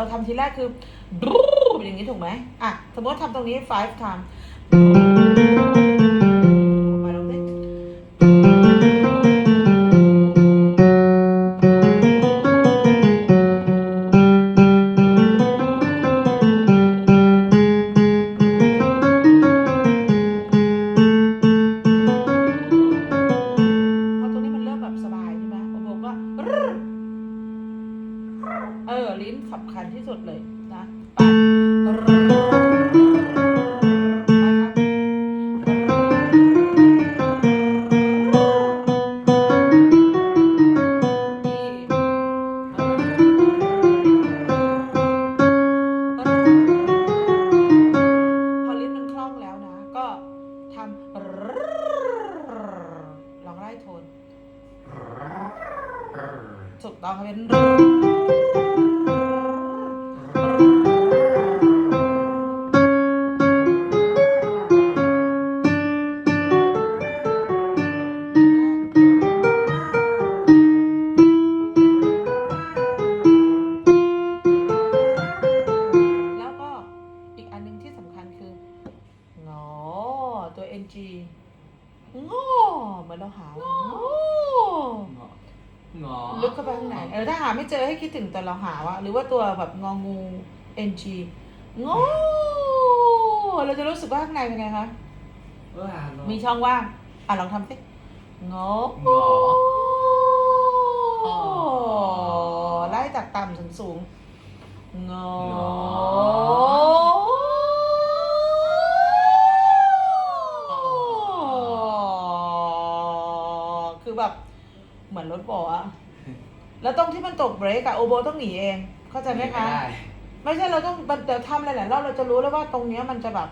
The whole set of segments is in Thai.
เราทำทีแรกคืออย่างนี้ถูกไหมอะ สมมติทำตรงนี้ five time สุดเลยนะไปไปครับพอลิ้นมันคล่องแล้วนะก็ทำลองไล่โทนถูกต้องเป็น งอเหมือนเราหาวงองอลึกเข้าไปข้างในเออถ้าหาไม่เจอให้คิดถึงตอนเราหาว่าหรือว่าตัวแบบงองู ng งอเราจะรู้สึกว่าข้างในเป็นไงคะเออหามีช่องว่างอะลองทำสิงองอไล่จากต่ำถึงสูงงอ แบบเหมือนรถบออะแล้วตรงที่มันตกเบรกอะโอโบต้องหนีเอง เข้าใจไหมคะด้ไม่ใช่เราต้องเดี๋ยวทำหลายๆรอบเราจะรู้แล้วว่าตรงเนี้ยมันจะแบบ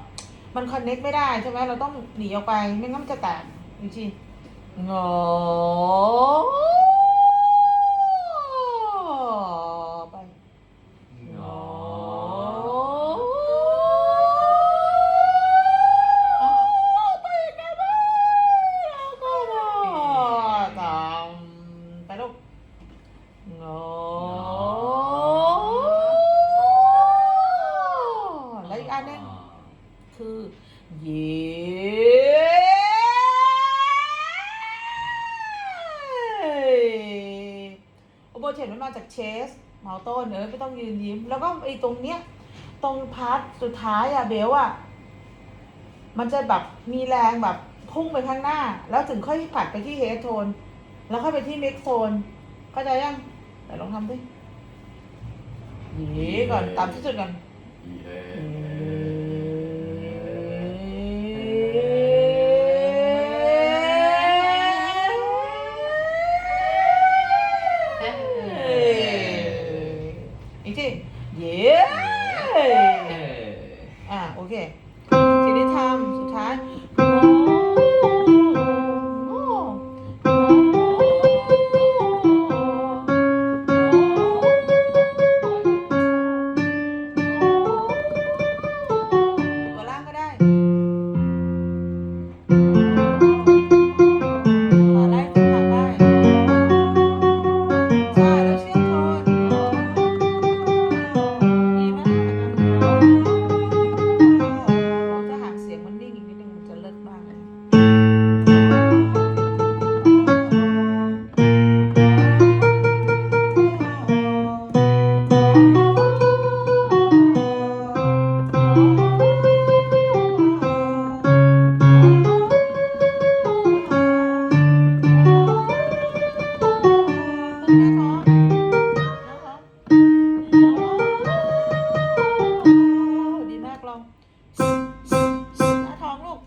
มันคอนเน็กไม่ได้ใช่ไหมเราต้องหนีออกไปไม่งั้นมันจะแตกจริงๆงอไป งอ ไปกันไปแล้วก็ตามไปลูกงอแล้วอีกอันหนึง คือเย้โอโบเห็นมันมาจากเชสเมาโต้นเนอะไม่ต้องยืนยิ้ม แล้วก็ไอ้ตรงเนี้ย ตรงพาร์ทสุดท้ายอะเบลอะมันจะแบบมีแรงแบบพุ่งไปข้างหน้า แล้วถึงค่อยผัดไปที่เฮดโทน แล้วค่อยไปที่เม็กโทนเข้าใจยังไหนลองทำดิย้ก่อนตามที่สุดก่อนเอเหน้าท้องลูก